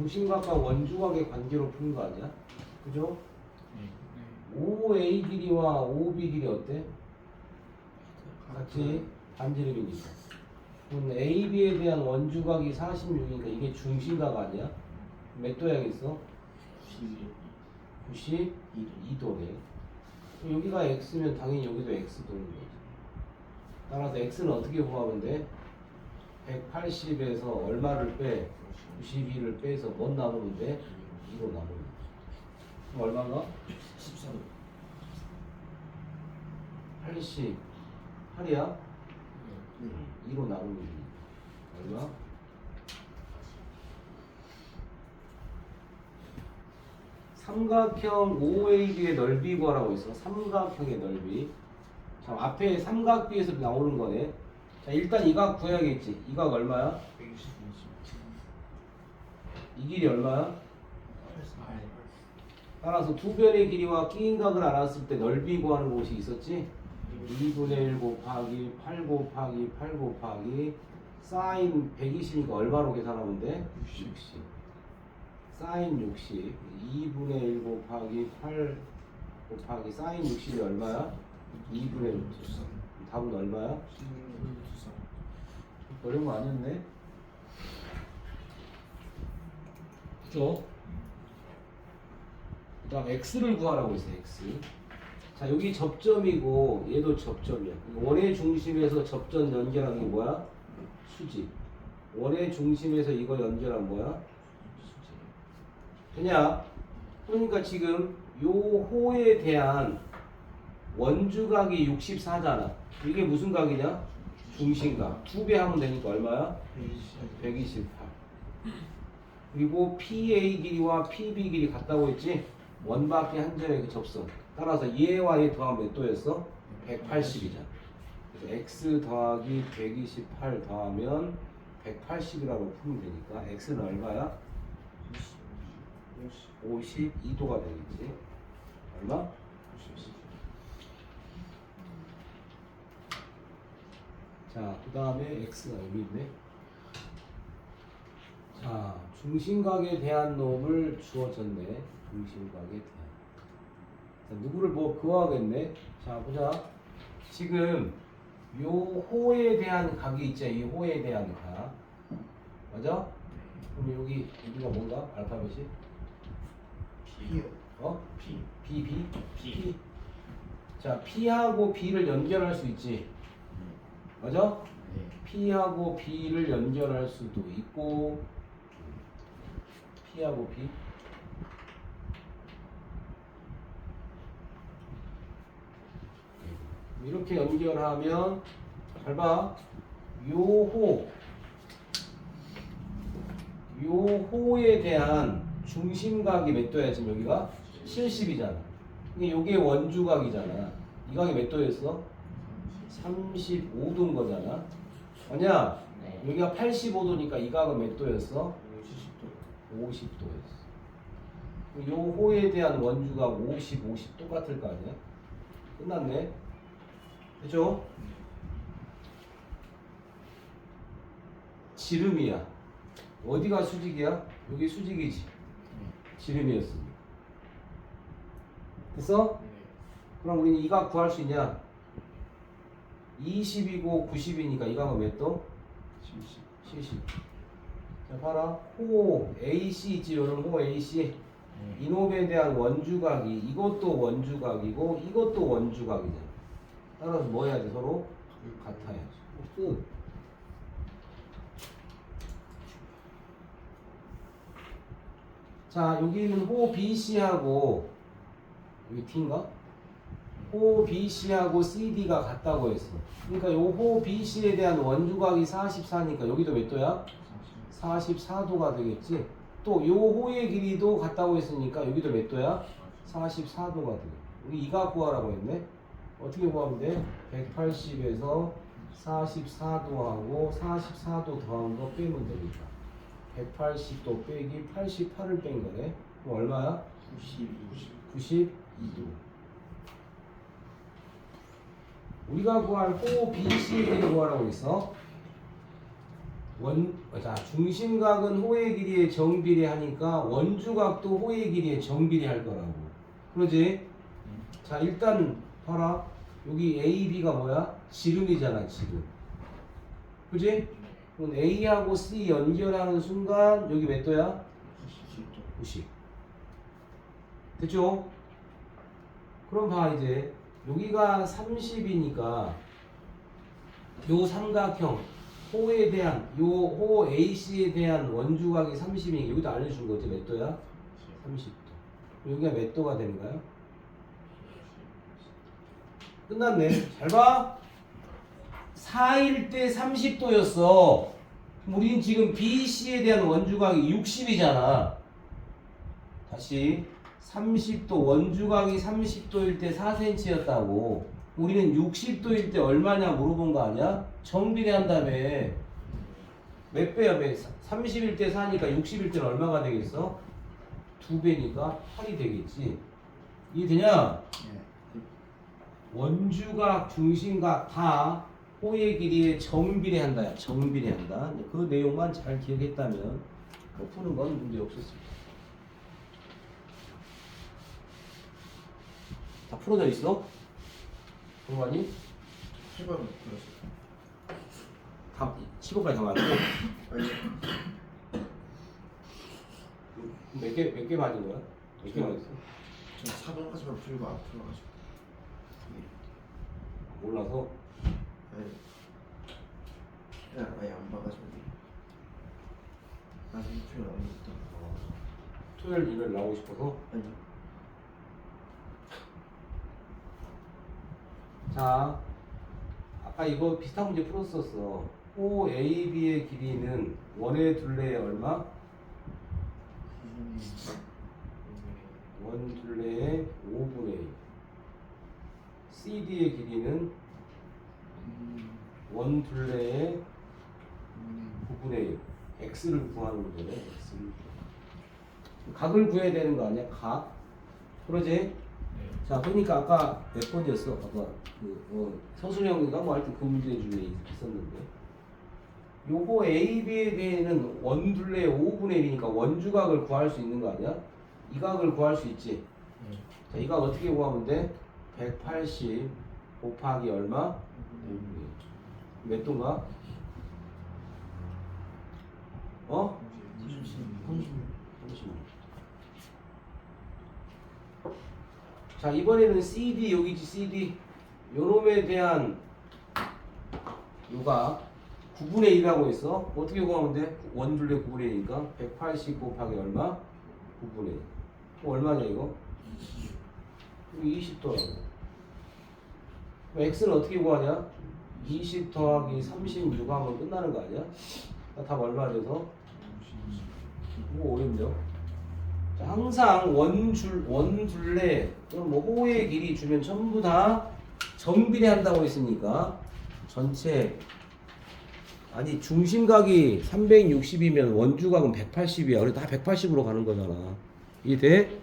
중심각과 원주각의 관계로 푸는 거 아니야? 그죠? 네. OA 길이와 OB 길이 어때? 같이 반지름이니까. 그럼 AB에 대한 원주각이 46이니까 이게 중심각 아니야? 몇 도야겠어? 92도래. 여기가 X면 당연히 여기도 X 도는 거지. 따라서 X는 어떻게 구하면 돼? 180에서 얼마를 빼? 92를 빼서 뭔 나누면 돼? 2로 나누면 돼. 그럼 얼마가? 14도 88이야? 2로 나누면 돼. 얼마? 삼각형 OAB의 넓이 구하라고 있어. 삼각형의 넓이. 자, 앞에 삼각비에서 나오는 거네. 자, 일단 이각 구해야겠지. 이각 얼마야? 120 이 길이 얼마야? 8 따라서 두 변의 길이와 끼인 각을 알았을 때 넓이 구하는 곳이 있었지? 2분의 1 곱하기 8 곱하기 8 곱하기 사인 120이니까 얼마로 계산하면 돼? 60. 사인 60. 2분의 1 곱하기 8 곱하기 사인 60이 얼마야? 2분의 1. 답은 얼마야? 어려운 거 아니었네? 그죠? 그 다음 x를 구하라고 했어요 x 자 여기 접점이고 얘도 접점이야 원의 중심에서 접점 연결하는 게 뭐야? 수직 원의 중심에서 이거 연결한 뭐야? 그냥 그러니까 지금 요 호에 대한 원주각이 64잖아 이게 무슨 각이냐? 중심각 두배 하면 되니까 얼마야? 128 그리고 PA 길이와 PB 길이 같다고 했지? 원바퀴 한 점의 그 접선 따라서 얘와 얘 더하면 몇 도였어? 180이잖아 그래서 x 더하기 128 더하면 180이라고 풀면 되니까 x는 얼마야? 52도가 되겠지 얼마? 자, 그 다음에 x가 여기 있네. 자, 중심각에 대한 놈을 주어졌네. 중심각에 대한. 자, 누구를 뭐 구하겠네. 자, 보자. 지금 요 호에 대한 각이 있죠. 이 호에 대한 각. 맞아? 그럼 여기 여기가 뭔가? 알파벳이? P요 어? P B, B? B. 자, P하고 B를 연결할 수 있지. 맞아? 네 P하고 B를 연결할 수도 있고 P하고 B 이렇게 연결하면 잘 봐. 요호 요호에 대한 중심각이 몇 도야 지금 여기가 70이잖아. 이게 요게 원주각이잖아. 이 각이 몇 도였어? 35도인 거잖아. 아니야. 네. 여기가 85도니까 이 각은 몇 도였어? 70도 50도였어. 요 호에 대한 원주각 50, 50 똑같을 거 아니야? 끝났네. 그죠? 지름이야. 어디가 수직이야? 여기 수직이지. 지름이었으니까. 됐어? 네 그럼 우리는 이각 구할 수 있냐? 20이고 90이니까 이 각은 몇 도? 70 70. 자, 봐라. 호 AC 있지, 요런 호 AC. 네 이놈에 대한 원주각이 이것도 원주각이고 이것도 원주각이잖아. 따라서 뭐 해야 돼? 서로 같아야지. 끝. 자, 여기는 호 BC하고 여기 T인가? 호 BC하고 CD가 같다고 했어. 그러니까 요 호 BC에 대한 원주각이 44니까 여기도 몇 도야? 44도가 되겠지. 또 요 호의 길이도 같다고 했으니까 여기도 몇 도야? 44도가 돼. 우리 이각 구하라고 했네. 어떻게 구하면 돼? 180에서 44도하고 44도 더한 거 빼면 되니까. 180도 빼기 88을 뺀 거네. 그럼 얼마야? 92 92도. 우리가 구할 호 BC의 길이 구하라고 했어. 원, 자, 중심각은 호의 길이에 정비례하니까 원주각도 호의 길이에 정비례할 거라고. 그러지? 자, 일단 봐라. 여기 A, B가 뭐야? 지름이잖아, 지름. 그지? 그럼 A하고 C 연결하는 순간 여기 몇 도야? 90도 90. 됐죠? 그럼 봐 이제 여기가 30이니까 요 삼각형 호에 대한 요호 AC에 대한 원주각이 30이니까 여기도 알려준 거지 몇 도야? 30도. 여기가 몇 도가 되는가요? 끝났네. 잘 봐. 4일 때 30도였어. 우린 지금 BC에 대한 원주각이 60이잖아. 다시 30도 원주각이 30도일 때 4cm였다고. 우리는 60도일 때 얼마냐 물어본 거 아니야? 정비례 한 다음에 몇 배야 몇? 30일 때 4니까 60일 때는 얼마가 되겠어? 두 배니까 8이 되겠지. 이해되냐? 예 원주각, 중심각 다 호의 길이에 정비례한다. 정비례한다. 그 내용만 잘 기억했다면 뭐 푸는 건 문제 없었습니다. 다 풀어져 있어? 7번 그렸어요 다 15까지 다 맞고 아니 몇개 몇 개 맞은 거야? 몇 개 맞았어? 저 4번까지만 풀고 안 풀어가지고. 몰라서? 아니. 그냥 아예 안 봐가지고. 나중에 나오는 것도 토요일 일요일 나오고 싶어서? 아니 자, 아까 이거 비슷한 문제 풀었었어. O A B의 길이는 원의 둘레에 얼마? 원 둘레의 5분의 1. CD의 길이는 원 둘레의 9분의 1. X를 구하는 문제네. X를. 각을 구해야 되는 거 아니야? 각. 그러지? 자, 그러니까 아까 몇 번이었어? 아까 그 어, 서술형인가 뭐 하여튼 그 문제 중에 있었는데 요거 A, B에 대해는 원둘레 5분의 1이니까 원주각을 구할 수 있는 거 아니야? 이 각을 구할 수 있지? 자, 이 각 어떻게 구하면 돼? 180 곱하기 얼마? 5분의 1. 몇 도인가? 어? 36. 자 이번에는 CD 여기지 CD 요놈에 대한 요가 9분의 1이라고 했어 어떻게 구하면 돼? 원둘레 9분의 1이니까 180 곱하기 얼마? 9분의 1 그럼 얼마냐 이거? 이거 20도라고 x는 어떻게 구하냐? 20 더하기 36 하면 끝나는 거 아니야? 답 얼마 돼서? 뭐 어렵냐? 자, 항상 원줄 원둘레 또는 뭐 호의 길이 주면 전부 다 정비례 한다고 했으니까 전체 아니 중심각이 360이면 원주각은 180이야. 그래 다 180으로 가는 거잖아. 이해 돼?